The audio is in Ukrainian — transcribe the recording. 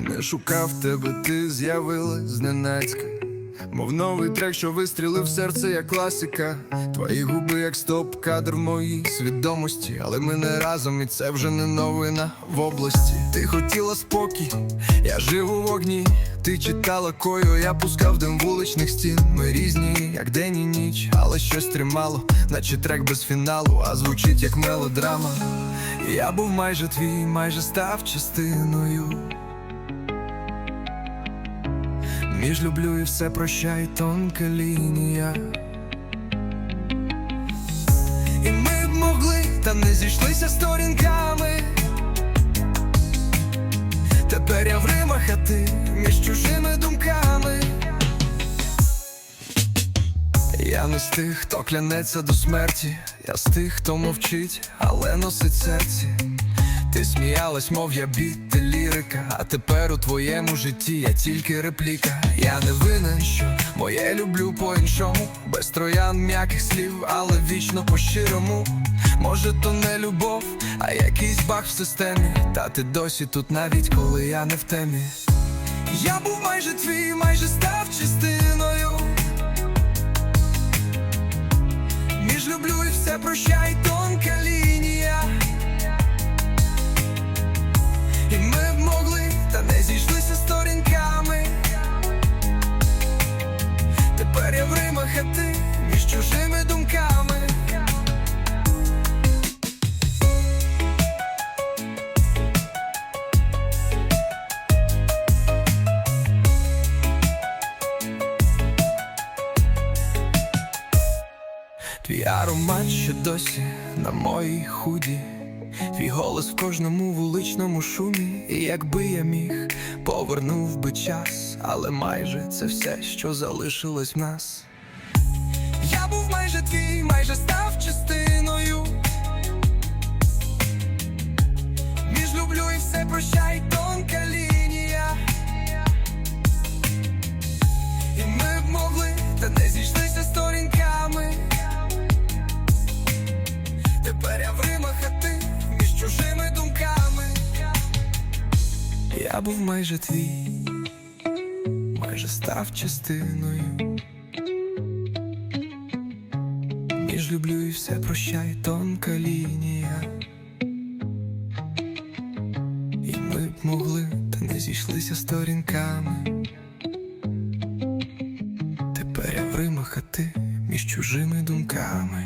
Не шукав тебе, ти з'явилась зненацька. Мов новий трек, що вистрілив серце, як класика. Твої губи, як стоп, кадр моїй свідомості. Але ми не разом, і це вже не новина в області. Ти хотіла спокій, я жив у вогні. Ти читала кою, я пускав дим вуличних стін. Ми різні, як день і ніч, але щось тримало, наче трек без фіналу, а звучить як мелодрама. Я був майже твій, майже став частиною. Між люблю і все прощай, тонка лінія. І ми б могли, та не зійшлися сторінками. Тепер я в римах, а ти між чужими думками. Я не з тих, хто клянеться до смерті, я з тих, хто мовчить, але носить серці. Ти сміялась, мов я ти лірика, а тепер у твоєму житті я тільки репліка. Я не винен, що моє люблю по-іншому, без троян м'яких слів, але вічно по-щирому. Може, то не любов, а якийсь баг в системі. Та ти досі тут, навіть коли я не в темі. Я був майже твій, майже став частиною. Між люблю і все прощай, Твій аромат ще досі на моїй худі. Твій голос в кожному вуличному шумі. І якби я міг, повернув би час, але майже це все, що залишилось в нас. Я був майже твій, майже став частиною. Між люблю і все прощай, тонка лінія. Тепер я в римах, а ти між чужими думками. Я був майже твій, майже став частиною. Між люблю і все прощай, тонка лінія. І ми б могли, та не зійшлися сторінками. Тепер я в римах, а ти між чужими думками.